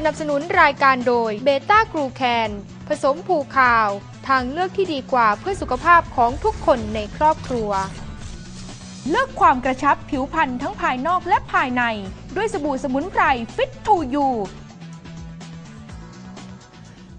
สนับสนุนรายการโดยเบต้ากรูแคนผสมผูข่าว ทางเลือกที่ดีกว่าเพื่อสุขภาพของทุกคนในครอบครัว เลือกความกระชับผิวพรรณทั้งภายนอกและภายใน ด้วยสบู่สมุนไพรฟิตทูยู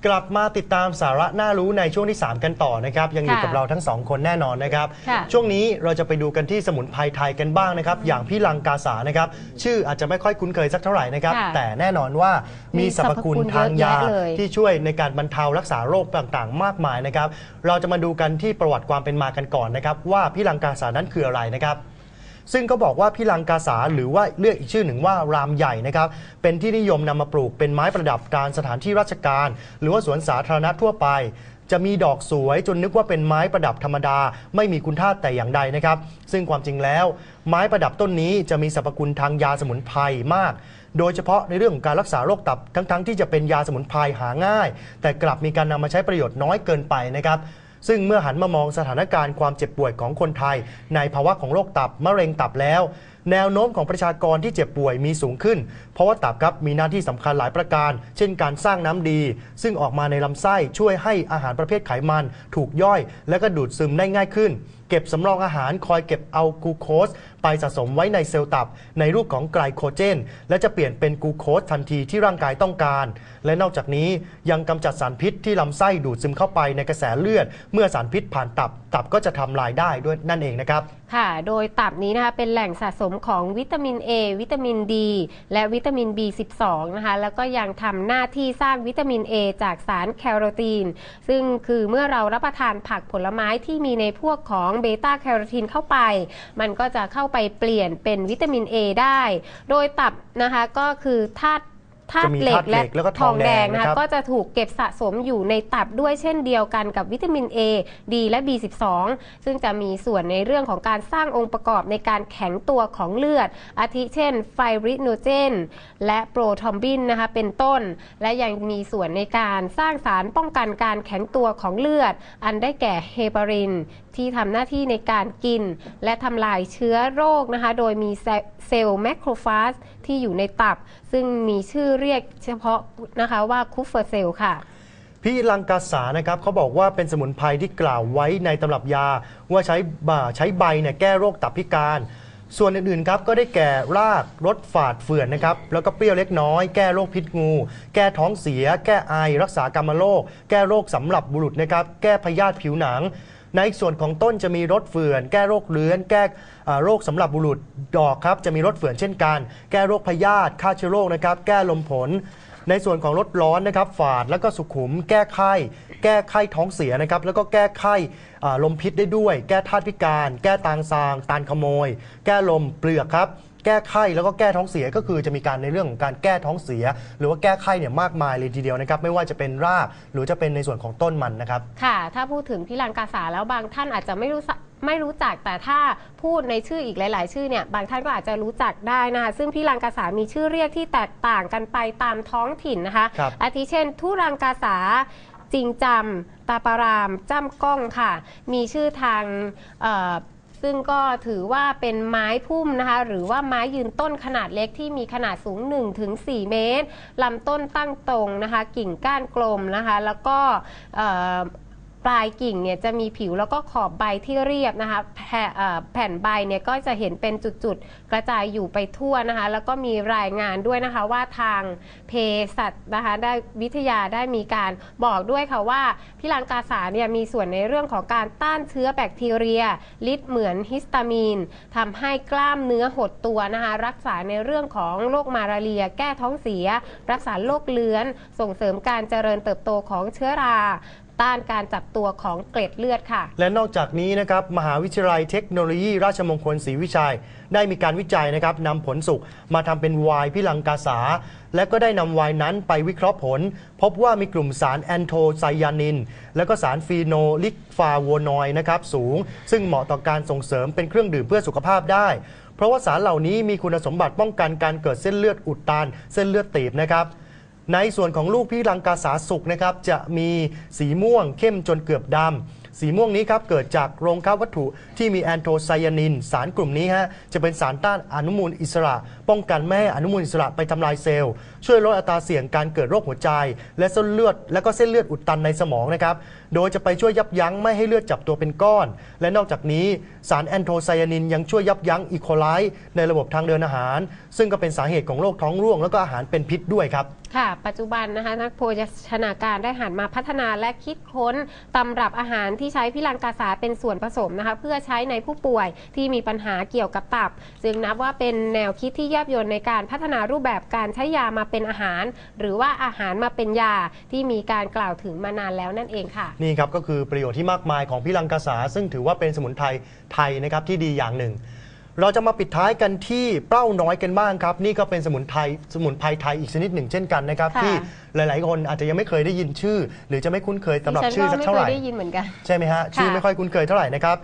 กลับมาติดตามสาระน่ารู้ในช่วงที่ 3 กันต่อนะครับ ยังอยู่ค่ะกับเราทั้งสองคนแน่นอนนะครับค่ะช่วงนี้เราจะไปดูกันที่สมุนไพรไทยกันบ้างนะครับ อย่างพี่ลังกาสานะครับ ชื่ออาจจะไม่ค่อยคุ้นเคยสักเท่าไหร่นะครับค่ะแต่แน่นอนว่ามีสรรพคุณมีสรรพคุณทางยาเยอะแยะเลยที่ช่วยในการบรรเทารักษาโรคต่างๆ มากมายนะครับ เราจะมาดูกันที่ประวัติความเป็นมากันก่อนนะครับ ว่าพี่ลังกาสานั้นคืออะไรนะครับ ซึ่งก็บอกว่าพี่ลังกาสาหรือว่าเรียกอีกชื่อหนึ่งว่ารามใหญ่นะครับเป็นที่นิยมนำมาปลูกเป็นไม้ประดับตามสถานที่ราชการ หรือว่าสวนสาธารณะทั่วไปจะมีดอกสวยจนนึกว่าเป็นไม้ประดับธรรมดา ไม่มีคุณค่าแต่อย่างใดนะครับ ซึ่งความจริงแล้ว ไม้ประดับต้นนี้จะมีสรรพคุณทางยาสมุนไพรมาก โดยเฉพาะในเรื่องของการรักษาโรคตับทั้งๆที่จะเป็นยาสมุนไพรหาง่าย แต่กลับมีการนำมาใช้ประโยชน์น้อยเกินไปนะครับ ซึ่งเมื่อหันมามองสถานการณ์ความเจ็บป่วยของคนไทย ในภาวะของโรคตับมะเร็งตับแล้วแนวโน้มของประชากรที่เจ็บป่วยมีสูงขึ้น เพราะว่าตับครับมีหน้าที่สำคัญหลายประการ เช่นการสร้างน้ำดี ซึ่งออกมาในลำไส้ช่วยให้อาหารประเภทไขมัน ถูกย่อย และก็ดูดซึมได้ง่ายขึ้น เก็บสำรองอาหารคอยเก็บเอากูโคสไปสะสมไว้ในเซลล์ตับ ในรูปของไกลโคเจน และจะเปลี่ยนเป็นกูโคสทันทีที่ร่างกายต้องการ และนอกจากนี้ยังกำจัดสารพิษที่ลำไส้ดูดซึมเข้าไปในกระแสเลือด เมื่อสารพิษผ่านตับ ตับก็จะทำลายได้ด้วยนั่นเองนะครับ ค่ะ โดยตับนี้นะคะเป็นแหล่งสะสมของวิตามิน A วิตามิน D และวิตามิน B12 นะคะแล้วก็ยังทำหน้าที่สร้างวิตามิน A จากสารแคโรทีน ซึ่งคือเมื่อเรารับประทานผักผลไม้ที่มีในพวกของเบต้าแคโรทีนเข้าไป มันก็จะเข้าไปเปลี่ยนเป็นวิตามิน A ได้ โดยตับนะคะก็คือธาตุ ธาจะตุมีเหล็กธาตุเหล็และกแล้วก็ททอองงแดแดงงนะนะครัคะบก็จะถูกเก็บสะสมอยู่ในตับด้วยเช่นเดียวกันกับวิตามิน A D และ B12 ซึ่งจะมีส่วนในเรื่องของการสร้างองค์ประกอบในการแข็งตัวของเลือด อาทิเช่น ไฟบริโนเจน และโปรทอมบินนะคะเป็นต้น และยังมีส่วนในการสร้างสารป้องกันการแข็งตัวของเลือด อันได้แก่เฮปาริน ที่ทำหน้าที่ในการกิน และทำลายเชื้อโรคนะคะโดยมีเซเซลล์แมคโครฟาจ ที่อยู่ในตับ ซึ่งมีชื่อเรียกเฉพาะนะคะว่าคูเฟอร์เซลค่ะ พี่ลังกาสานะครับเขาบอกว่าเป็นสมุนไพรที่กล่าวไว้ในตำรับยา ว่าใช้บ่าใช้ใบเนี่ยแก้โรคตับพิการ ส่วนอื่นๆครับก็ได้แก่รากรสฝาดเฟื่อนนะครับแล้วก็เปรี้ยวเล็กน้อย แก้โรคพิษงู แก้ท้องเสีย แก้ไอรักษากรรมโรคแก้โรคสำหรับบุรุษนะครับแก้พยาธิผิวหนัง ในส่วนของต้นจะมีรสเฟื่อน แก้โรคเรื้อน แก้โรคสำหรับบุรุษดอกครับจะมีรสเฟื่อนเช่นกัน แก้โรคพยาธิฆ่าเชื้อโรคนะครับแก้ลมผลในส่วนของรถร้อนนะครับฝาดแล้วก็สุขุม แก้ไข้ แก้ไข้ท้องเสียนะครับแล้วก็แก้ไข้ลมพิษได้ด้วย แก้ธาตุพิการ แก้ตางซาง ตานขโมย แก้ลมเปลือกครับ แก้ไข้แล้วก็แก้ท้องเสียก็คือจะมีการในเรื่องของการแก้ท้องเสีย หรือว่าแก้ไข้เนี่ยมากมายเลยทีเดียวนะครับไม่ว่าจะเป็นรากหรือจะเป็นในส่วนของต้นมันนะครับค่ะ ถ้าพูดถึงพี่ลังกาสาแล้วบางท่านอาจจะไม่รู้สักไม่รู้จักแต่ถ้าพูดในชื่ออีกหลาย ๆ ชื่อเนี่ยบางท่านก็อาจจะรู้จักได้นะคะซึ่งพี่ลังกาสามีชื่อเรียกที่แตกต่างกันไปตามท้องถิ่นนะคะครับอาทิเช่น ทุรังกาสาจริงจำตาปารามจ้ำก้องค่ะ มีชื่อทางเอ่อ ซึ่งก็ถือว่าเป็นไม้พุ่มนะคะ หรือว่าไม้ยืนต้นขนาดเล็กที่มีขนาดสูง 1-4 เมตรลำต้นตั้งตรงนะคะ กิ่งก้านกลมนะคะ แล้วก็ ปลายกิ่งเนี่ยจะมีผิวแล้วก็ขอบใบที่เรียบนะคะแผ่เอ่อแผ่นใบเนี่ยก็จะเห็นเป็นจุดๆ กระจายอยู่ไปทั่วนะคะ แล้วก็มีรายงานด้วยนะคะว่าทางเภสัชนะคะได้วิทยาได้มีการบอกด้วยค่ะว่าพี่ลังกาสาเนี่ยมีส่วนในเรื่องของการต้านเชื้อแบคทีเรียลิดเหมือนฮิสตามีนทำให้กล้ามเนื้อหดตัวนะคะรักษาในเรื่องของโรคมาลาเรีย แก้ท้องเสีย รักษาโรคเลื้อนส่งเสริมการเจริญเติบโตของเชื้อรา ต้านการจับตัวของเกล็ดเลือดค่ะ และนอกจากนี้นะครับมหาวิทยาลัยเทคโนโลยี ราชมงคลศรีวิชัย ได้มีการวิจัยนะครับนำผลสุกมาทำเป็นไวน์พิลังกาสา และก็ได้นำไวน์นั้นไปวิเคราะห์ผล พบว่ามีกลุ่มสารแอนโทไซยานิน และก็สารฟีโนลิกฟาโวนอยนะครับสูง ซึ่งเหมาะต่อการส่งเสริมเป็นเครื่องดื่มเพื่อสุขภาพได้ เพราะว่าสารเหล่านี้มีคุณสมบัติป้องกันการเกิดเส้นเลือดอุดตันเส้นเลือดตีบนะครับ ในส่วนของลูกพี่ลังกาสาสุกนะครับจะมีสีม่วงเข้มจนเกือบดำสีม่วงนี้ครับเกิดจากโรงฆ่าวัตถุที่มีแอนโทไซยานิน สารกลุ่มนี้ฮะจะเป็นสารต้านอนุมูลอิสระ ป้องกันไม่ให้อนุมูลอิสระไปทำลายเซลล์ ช่วยลดอัตราเสี่ยงการเกิดโรคหัวใจ และเส้นเลือด และก็เส้นเลือดอุดตันในสมองนะครับโดยจะไปช่วยยับยั้งไม่ให้เลือดจับตัวเป็นก้อน และนอกจากนี้สารแอนโทไซยานิน ยังช่วยยับยั้งอีโคไลในระบบทางเดินอาหาร ซึ่งก็เป็นสาเหตุของโรคท้องร่วง แล้วก็อาหารเป็นพิษด้วยครับค่ะ ปัจจุบันนะคะนักโภชนาการได้หันมาพัฒนาและคิดค้นตำรับอาหารที่ใช้พิลังกาสาเป็นส่วนผสมนะคะเพื่อใช้ในผู้ป่วยที่มีปัญหาเกี่ยวกับตับจึงนับว่าเป็นแนวคิดที่แยบยลในการพัฒนารูปแบบการใช้ยามาเป็นอาหาร หรือว่าอาหารมาเป็นยาที่มีการกล่าวถึงมานานแล้วนั่นเองค่ะ นี่ครับก็คือประโยชน์ที่มากมายของพิลังกาสาซึ่งถือว่าเป็นสมุนไพรไทยนะครับที่ดีอย่างหนึ่ง เราจะมาปิดท้ายกันที่เปล้าน้อยกันบ้างครับ นี่ก็เป็นสมุนไพรสมุนไพรไทยอีกชนิดหนึ่งเช่นกันนะครับ ค่ะที่หลาย ๆ คนอาจจะยังไม่เคยได้ยินชื่อ หรือจะไม่คุ้นเคยสำหรับดิฉันชื่อก็สักไม่เท่าเคไหยร่ได้ยินเหมือนกัน ใช่ไหมฮะ ชื่อค่ะไม่ค่อยคุ้นเคยเท่าไหร่นะครับ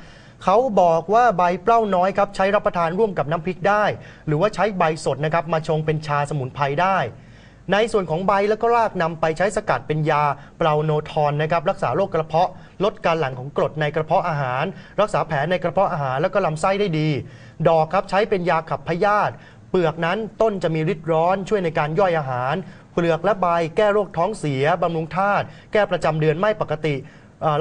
เขาบอกว่าใบเปล้าน้อยครับใช้รับประทานร่วมกับน้ำพริกได้ หรือว่าใช้ใบสดนะครับมาชงเป็นชาสมุนไพรได้ ในส่วนของใบแล้วก็รากนำไปใช้สกัดเป็นยาเปลาโนทอนนะครับรักษาโรคกระเพาะ ลดการหลั่งของกรดในกระเพาะอาหาร รักษาแผลในกระเพาะอาหารแล้วก็ลำไส้ได้ดี ดอกครับใช้เป็นยาขับพยาธิเปลือกนั้นต้นจะมีฤทธิ์ร้อนช่วยในการย่อยอาหาร เปลือกและใบแก้โรคท้องเสียบำรุงธาตุแก้ประจำเดือนไม่ปกติ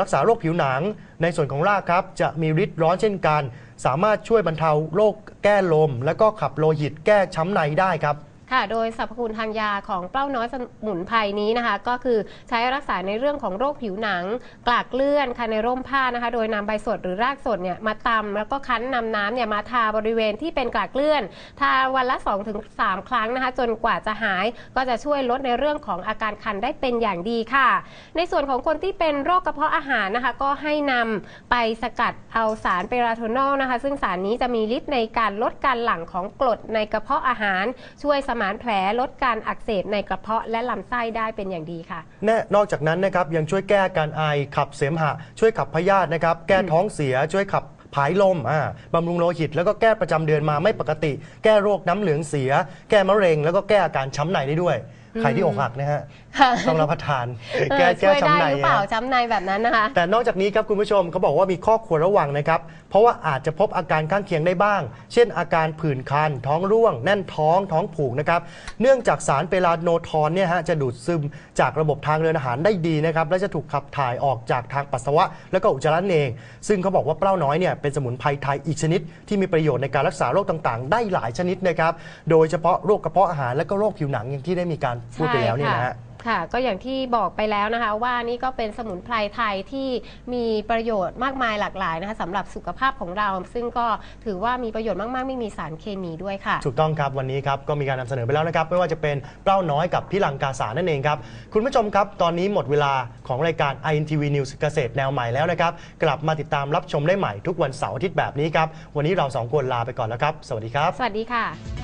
รักษาโรคผิวหนัง ในส่วนของรากครับ จะมีฤทธิ์ร้อนเช่นกัน สามารถช่วยบรรเทาโรคแก้ลม และก็ขับโลหิตแก้ช้ำในได้ครับ ค่ะ โดยสรรพคุณทางยาของเปล้าน้อยสมุนไพรนี้นะคะ ก็คือใช้รักษาในเรื่องของโรคผิวหนัง กลากเลื่อนค่ะในร่มผ้านะคะ โดยนำใบสดหรือรากสดเนี่ยมาตำแล้วก็คั้นนำน้ำเนี่ยมาทาบริเวณที่เป็นกลากเลื่อน ทาวันละ 2-3 ครั้งนะคะ จนกว่าจะหายก็จะช่วยลดในเรื่องของอาการคันได้เป็นอย่างดีค่ะ ในส่วนของคนที่เป็นโรคกระเพาะอาหารนะคะ ก็ให้นำไปสกัดเอาสารเปราโทนอลนะคะ ซึ่งสารนี้จะมีฤทธิ์ในการลดการหลั่งของกรดในกระเพาะอาหารช่วยสมานแผลลดการอักเสบในกระเพาะและลำไส้ได้เป็นอย่างดีค่ะ แน่นอกจากนั้นนะครับยังช่วยแก้การไอขับเสมหะ ช่วยขับพยาธินะครับแก้ท้องเสียช่วยขับผายลมอ่าบำรุงโลหิต แล้วก็แก้ประจำเดือนมาไม่ปกติ แก้โรคน้ำเหลืองเสีย แก้มะเร็ง แล้วก็แก้อาการช้ำในได้ด้วย ใครที่อกหักนะฮะค่ะต้องรับประทานเออแก้แก้ช่วยได้ช้ำในหรือเปล่าฮะ ช้ำในแบบนั้นนะคะ แต่นอกจากนี้ครับคุณผู้ชมเขาบอกว่ามีข้อควรระวังนะครับ เพราะว่าอาจจะพบอาการข้างเคียงได้บ้าง เช่นอาการผื่นคัน ท้องร่วง แน่นท้องท้องผูกนะครับ เนื่องจากสารเปลาโนทอนเนี่ยฮะจะดูดซึมจากระบบทางเดินอาหารได้ดีนะครับ และจะถูกขับถ่ายออกจากทางปัสสาวะ แล้วก็อุจจาระนั่นเอง ซึ่งเขาบอกว่าเปล้าน้อยเนี่ยเป็นสมุนไพรไทยอีกชนิด ที่มีประโยชน์ในการรักษาโรคต่างๆ ได้หลายชนิดนะครับโดยเฉพาะโรคกระเพาะอาหารและก็โรคผิวหนังอย่างที่ได้มีการพูดไปแล้วเนี่ยนะฮะ ค่ะ ก็อย่างที่บอกไปแล้วนะคะ ว่านี่ก็เป็นสมุนไพรไทยที่มีประโยชน์มากมายหลากหลายนะคะสำหรับสุขภาพของเรา ซึ่งก็ถือว่ามีประโยชน์มาก ๆ ไม่มีสารเคมีด้วยค่ะ ถูกต้องครับวันนี้ครับก็มีการนำเสนอไปแล้วนะครับไม่ว่าจะเป็นเปล้าน้อยกับพี่ลังกาสานั่นเองครับ คุณผู้ชมครับ ตอนนี้หมดเวลาของรายการ INTV News เกษตรแนวใหม่แล้วนะครับ กลับมาติดตามรับชมได้ใหม่ทุกวันเสาร์อาทิตย์แบบนี้ครับ วันนี้เราสองคนลาไปก่อนแล้วครับ สวัสดีครับ สวัสดีค่ะ